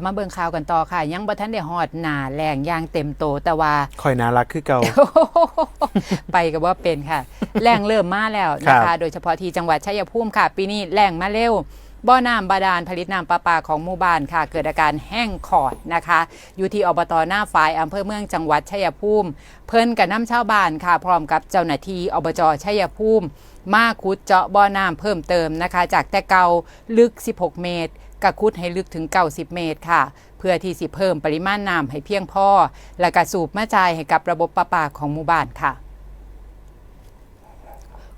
ลับมาเบิ่งข่าวกันต่อค่ะ ยังบ่ทันได้ฮอดหน้าแรงอย่างเต็มโตแต่ว่าคอยน่ารักคือเก่า ไปกับว่าเป็นค่ะ แรงเริ่มมาแล้วนะครัคะบโดยเฉพาะที่จังหวัดชัยภูมิค่ะ ปีนี้แรงมาเร็วบ่อน้ำบาดาลผลิตน้ำประปาของหมู่บ้านค่ะ เกิดอาการแห้งขอดนะคะ อยู่ที่อบตหน้าฝายอำเภอเมืองจังหวัดชัยภูมิ เพิ่นกับน้ำชาวบ้านค่ะ พร้อมกับเจ้าหน้าที่อบจชัยภูมิ มาขุดเจาะบ่อน้ำเพิ่มเติมนะคะ จากแต่เก่าลึก 16 เมตร กะขุดให้ลึกถึง 90 เมตรค่ะ เพื่อที่สิเพิ่มปริมาณน้ำให้เพียงพอ และกระสูบมาจ่ายให้กับระบบประปาของหมู่บ้านค่ะ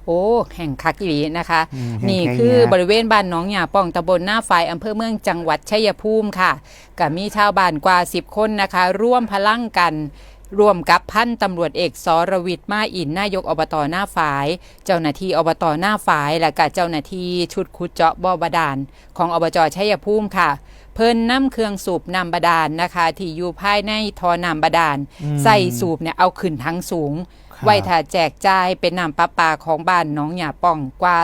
โอ้แห่งคักอีหลีนะคะอืมนี่แห่งคือแห่งบริเวณบ้านหน้องหยาป้องตำบลหน้าฝ่ายอำเภอเมืองจังหวัดชัยภูมิค่ะกับมีชาวบ้านกว่า 10 คนนะคะ ร่วมพลังกัน ร่วมกับพันตำรวจเอกสรวิทย์มาอินนายกอบตหน้าฝาย เจ้าหน้าที่อบตหน้าฝาย และก็เจ้าหน้าที่ชุดขุดเจาะบ่อบาดาล ของอบจชัยภูมิค่ะ เพิ่นนำเครื่องสูบน้ำบาดาลนะคะ ที่อยู่ภายในท่อน้ำบาดาลอืมใส่สูบเนี่ยเอาขึ้นทั้งสูงครับไว้ถ้าแจกจ่ายเป็นน้ำประปาของบ้านหน้องหยาป่องกว่า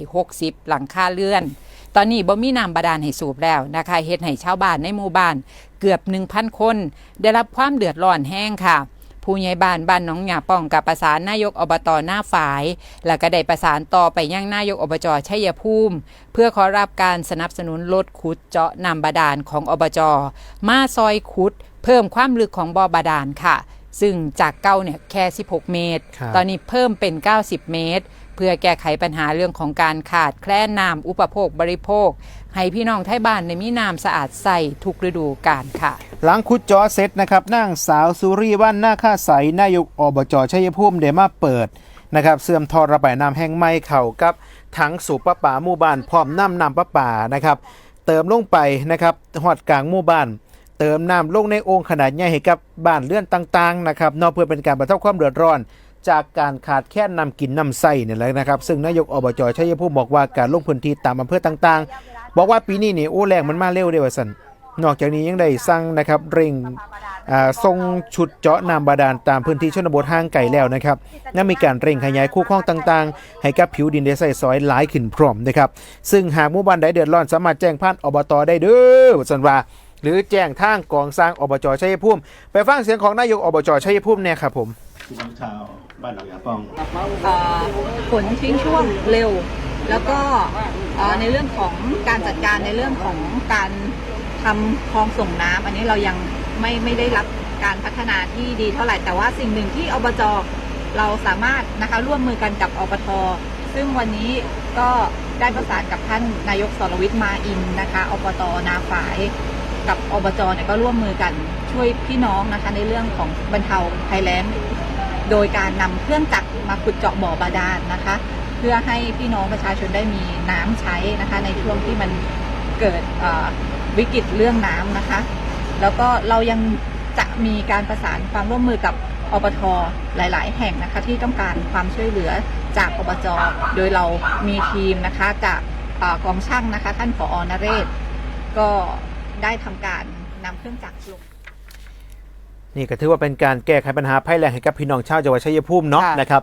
260 หลังคาเรือน ตอนนี้บ่มีน้ำบาดาลให้สูบแล้วนะคะเฮ็ดให้ชาวบ้านในหมู่บ้าน เกือบ 1,000 คน ได้รับความเดือดร้อนแห้งค่ะผู้ใหญ่บ้านบ้านหน้องหยาป่องกับประสานนายกอบตหน้าฝาย แล้วก็ได้ประสานต่อไปยังนายกอบจชัยภูมิ เพื่อขอรับการสนับสนุนรถขุดเจาะน้ำบาดาลของอบจมาซอยขุด เพิ่มความลึกของบ่อบาดาลค่ะ ซึ่งจากเก้าเนี่ยแค่ 16 เมตรครับตอนนี้เพิ่มเป็น 90 เมตร เพื่อแก้ไขปัญหาเรื่องของการขาดแคลนน้ำอุปโภคบริโภค ให้พี่น้องไทยบ้านในมีน้ำสะอาดใส่ทุกฤดูกาลค่ะ หลังขุดจอเสร็จนะครับนางสาวสุรีวันหน้าค่าใสนายกอบจชัยภูมิเดมาเปิดนะครับเสื่อมทอระบายน้ำแห้งไม่เข่ากับถังสูบประปาหมู่บ้านพร้อมน้ำนำประปานะครับเติมลงไปนะครับหอดกลางหมู่บ้าน เติมน้ำลงในโอ่งขนาดใหญ่ให้กับบ้านเรือนต่างๆนะครับนอกเพื่อเป็นการบรรเทาความเดือดร้อน จากการขาดแคลนนำกินนำไส้เนี่ยแหละนะครับ ซึ่งนายกอบจชัยภูมิบอกว่าการลงพื้นที่ตามอำเภอต่างๆ บอกว่าปีนี้นี่โอ้แรงมันมาเร็วเดียวสันนอกจากนี้ยังได้สั่งนะครับเร่งอ่าส่งชุดเจาะน้ำบาดาลตามพื้นที่ชนบทห่างไกลแล้วนะครับและมีการเร่งขยายคู่คลองต่างๆ ให้กับผิวดินได้ใส่ซอยหลายขึ้นพร้อมนะครับ ซึ่งหากหมู่บ้านใดเดือดร้อนสามารถแจ้งผ่านอบตได้เด้อสันว่า หรือแจ้งทางกองสร้างอบจชัยภูมิ ไปฟังเสียงของนายกอบจชัยภูมิเนี่ยครับผม พี่น้องชาวบ้านหนองยาป้องเอ่อผลทิ้งช่วงเร็ว แล้วก็ในเรื่องของการจัดการในเรื่องของการทำคลองส่งน้ำอันนี้เรายังไม่ไม่ได้รับการพัฒนาที่ดีเท่าไหร่แต่ว่าสิ่งหนึ่งที่อบจเราสามารถนะคะร่วมมือกันกับอบทซึ่งวันนี้ก็ได้ประสานกับท่านนายกสรวิทย์มาอินนะคะอบตนาฝายกับอบจเนี่ยก็ร่วมมือกันช่วยพี่น้องนะคะในเรื่องของบรรเทาภัยแล้ง โดยการนำเครื่องจักรมาขุดเจาะบ่อบาดาลนะคะ เพื่อให้พี่น้องประชาชนได้มีน้ำใช้นะคะในช่วงที่มันเกิดวิกฤตเรื่องน้ำนะคะ แล้วก็เรายังจะมีการประสานความร่วมมือกับอบทหลาย ๆ แห่งนะคะที่ต้องการความช่วยเหลือจากอบจโดยเรามีทีมนะคะจากกองช่างนะคะ ท่านผออนเรศ ก็ได้ทำการนำเครื่องจักรลง นี่ก็ถือว่าเป็นการแก้ไขปัญหาภัยแล้งให้กับพี่น้องชาวจังหวัดชัยภูมิเนาะค่ะนะครับ